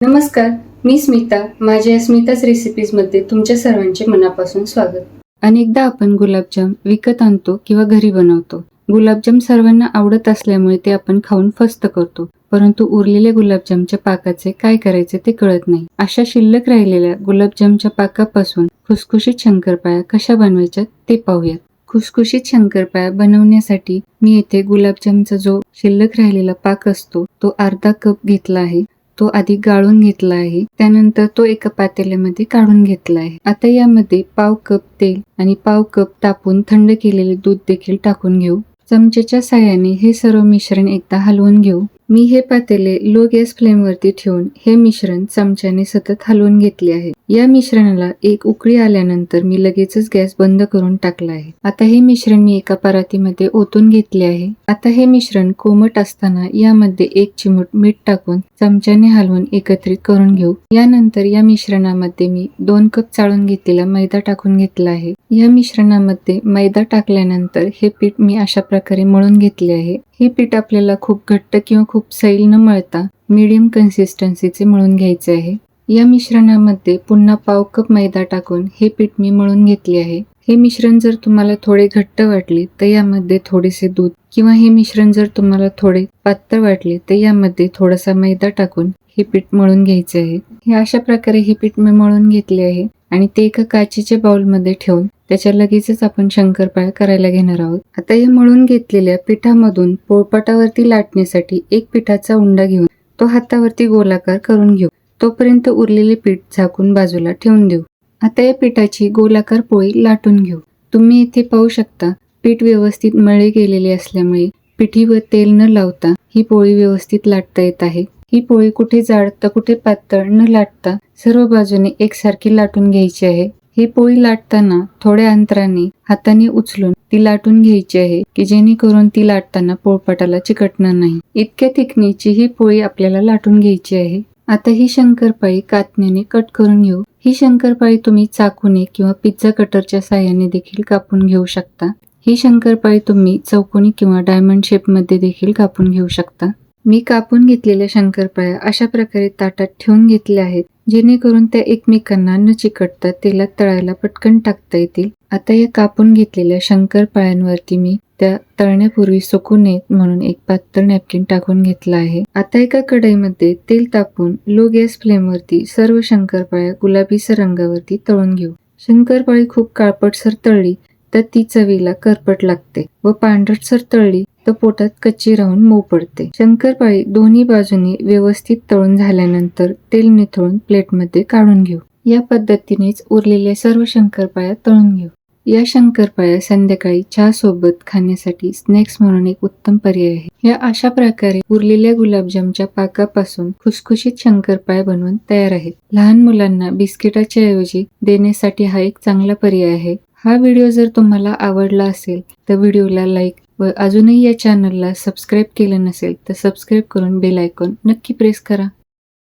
नमस्कार मी स्मिता. माझ्या स्मिताच रेसिपीजमध्ये तुमच्या सर्वांचे मनापासून स्वागत. अनेकदा आपण गुलाबजाम विकत आणतो किंवा घरी बनवतो. गुलाबजाम सर्वांना आवडत असल्यामुळे ते आपण खाऊन फस्त करतो. परंतु उरलेल्या गुलाबजामच्या पाकाचे काय करायचे ते कळत नाही. अशा शिल्लक राहिलेल्या गुलाबजामच्या पाकापासून खुसखुशीत शंकरपाळ्या कशा बनवायच्या ते पाहूयात. खुसखुशीत शंकरपाळ्या बनवण्यासाठी मी येथे गुलाबजामचा जो शिल्लक राहिलेला पाक असतो तो अर्धा कप घेतला आहे. तो आधी गाळून घेतला आहे. त्यानंतर तो एका पातेल्यामध्ये काढून घेतला आहे. आता यामध्ये पाव कप तेल आणि पाव कप तापून थंड केलेले दूध देखील टाकून घेऊ. चमचेच्या साह्याने हे सर्व मिश्रण एकदा हलवून घेऊ. मी हे पातेले लो गॅस फ्लेमवरती ठेवून हे मिश्रण चमच्याने सतत हलवून घेतले आहे. या मिश्रणाला एक उकळी आल्यानंतर मी लगेचच गॅस बंद करून टाकला आहे. आता हे मिश्रण मी एका परातीमध्ये ओतून घेतले आहे. आता हे मिश्रण कोमट असताना यामध्ये एक चिमूट मीठ टाकून चमच्याने हलवून एकत्रित करून घेऊ. यानंतर या मिश्रणामध्ये मी दोन कप चाळून घेतलेला मैदा टाकून घेतला आहे. या मिश्रणामध्ये मैदा टाकल्यानंतर हे पीठ मी अशा प्रकारे मळून घेतले आहे. हे पीठ आपल्याला खूप घट्ट किंवा खूप सैल न मळता मीडियम कन्सिस्टन्सीचे मळून घ्यायचे आहे. या मिश्रणामध्ये पुन्हा पाव कप मैदा टाकून हे पीठ मी मळून घेतले आहे. हे मिश्रण जर तुम्हाला थोडे घट्ट वाटले तर यामध्ये थोडेसे दूध किंवा हे मिश्रण जर तुम्हाला थोडे पातळ वाटले तर यामध्ये थोडासा मैदा टाकून हे पीठ मळून घ्यायचे आहे. हे अशा प्रकारे हे पीठ मी मळून घेतले आहे. आणि ते एका काचेच्या बाउलमध्ये ठेवून त्याच्या लगेचच आपण शंकरपाळ्या करायला घेणार आहोत. आता या मळून घेतलेल्या पिठामधून पोळपाटावरती लाटण्यासाठी एक पिठाचा उंडा घेऊन तो हातावरती गोलाकार करून घेऊ. तोपर्यंत उरलेले पीठ झाकून बाजूला ठेवून देऊ. आता या पिठाची गोलाकार पोळी लाटून घेऊ. तुम्ही इथे पाहू शकता पीठ व्यवस्थित मळे गेलेले असल्यामुळे पिठीवर तेल न लावता ही पोळी व्यवस्थित लाटता येत आहे. ही पोळी कुठे जाड तर कुठे पातळ न लाटता सर्व बाजूने एकसारखी लाटून घ्यायची आहे. ही पोळी लाटताना थोड्या अंतराने हाताने उचलून ती लाटून घ्यायची आहे की जेणेकरून ती लाटताना पोळपाटाला चिकटणार नाही. इतक्या तिकणीची ही पोळी आपल्याला लाटून घ्यायची आहे. आता ही शंकरपाळी कातण्याने कट करून घेऊ. ही शंकरपाळी तुम्ही चाकूने किंवा पिझ्झा कटरच्या साह्याने देखील कापून घेऊ शकता. ही शंकरपाळी तुम्ही चौकोनी किंवा डायमंड शेपमध्ये देखील कापून घेऊ शकता. मी कापून घेतलेल्या शंकरपाळ्या अशा प्रकारे ताटात ठेवून घेतल्या आहेत जेणेकरून त्या एकमेकांना न चिकटता तेलात तळायला पटकन टाकता येतील. आता या कापून घेतलेल्या शंकरपाळ्यांवरती मी त्या तळण्यापूर्वी सुकू नयेत म्हणून एक पातळ नॅपकिन टाकून घेतला आहे. आता एका कढईमध्ये तेल तापून लो गॅस फ्लेमवरती सर्व शंकरपाळ्या गुलाबीसर रंगावरती तळून घेऊ. शंकरपाळी खूप काळपटसर तळली तर ती चवीला करपट लागते व पांढरसर तळली तर पोटात कच्ची राहून मऊ पडते. शंकरपाळी दोन्ही बाजूनी व्यवस्थित तळून झाल्यानंतर तेल निथळून प्लेटमध्ये काढून घेऊ. या पद्धतीनेच उरलेल्या सर्व शंकरपाळ्या तळून घेऊ. या शंकरपाळ्या संध्याकाळी चहा सोबत खाण्यासाठी स्नॅक्स म्हणून एक उत्तम पर्याय आहे. या अशा प्रकारे उरलेल्या गुलाबजामच्या पाकापासून खुसखुशीत शंकरपाळ्या बनवून तयार आहेत. लहान मुलांना बिस्किटाच्या ऐवजी देण्यासाठी हा एक चांगला पर्याय आहे. हा व्हिडिओ जर तुम्हाला आवडला असेल तर व्हिडिओला लाईक व अजूनही या चॅनलला सबस्क्राईब केलं नसेल तर सबस्क्राईब करून बेल आयकॉन नक्की प्रेस करा.